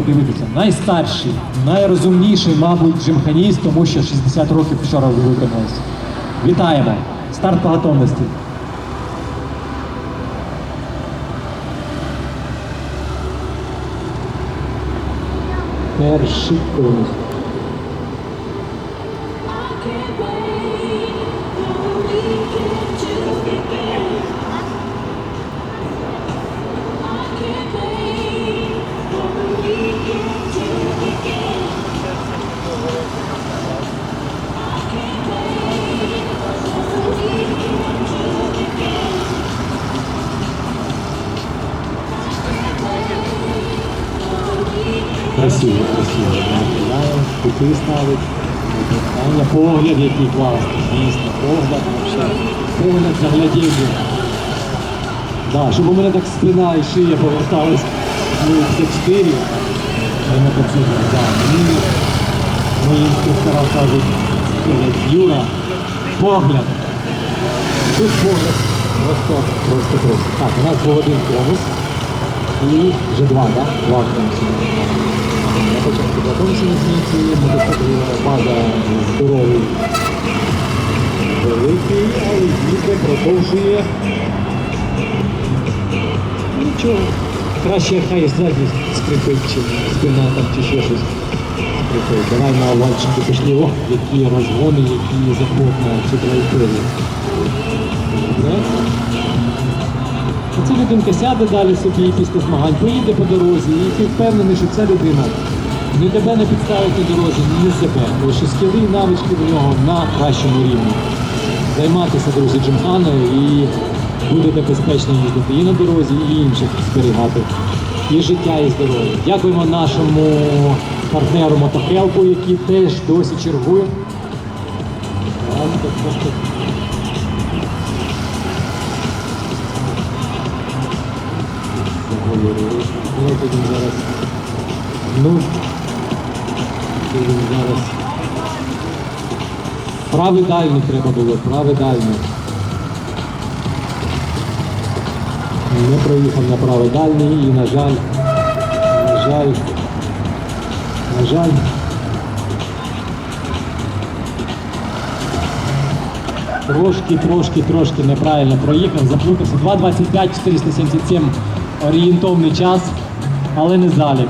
дивитися. Найстарший, найрозумніший, мабуть, джимханіст, тому що 60 років вчора виконалося. Вітаємо! Старт по готовності. Перший конус. Красиво, красиво. Кути ставить. Погляд який класний, дійсно, погляд вообще. Погляд заглядіння. Да, щоб у мене так спина і шия повертались ну, в текстилі. Я не да. Мені мої інструктора кажуть, «Е, Юра, погляд. Тут погляд. Просто, просто, просто. Так, у нас був один конус. І вже два, так? Два конуси. На початку два конуси на змійці, мотоциклова база здоровий. Великий, але їде, продовжує. Нічого. Краще хай ззаді скрипить, чи спина там, чи ще щось скрипить. Давай на овальчики пішли, які розгони, які на цю траєкторію. Людинка сяде далі собі після змагань, поїде по дорозі, і ти впевнений, що ця людина ні тебе не підставить на дорозі, ні себе. Тому що скіли і навички до нього на кращому рівні. Займатися, друзі, джимханою і будете безпечно їздити і на дорозі, і інших зберігати. І життя, і здоров'я. Дякуємо нашому партнеру Мотохелпу, який теж досі чергує. Ну, будемо зараз. Ну, будемо зараз. Правий дальній треба було, правий дальній. Не проїхав на правий дальній і, на жаль, на жаль, на жаль. Трошки, трошки, трошки неправильно проїхав, заплутався. 2.25, 477 орієнтовний час, але не залік.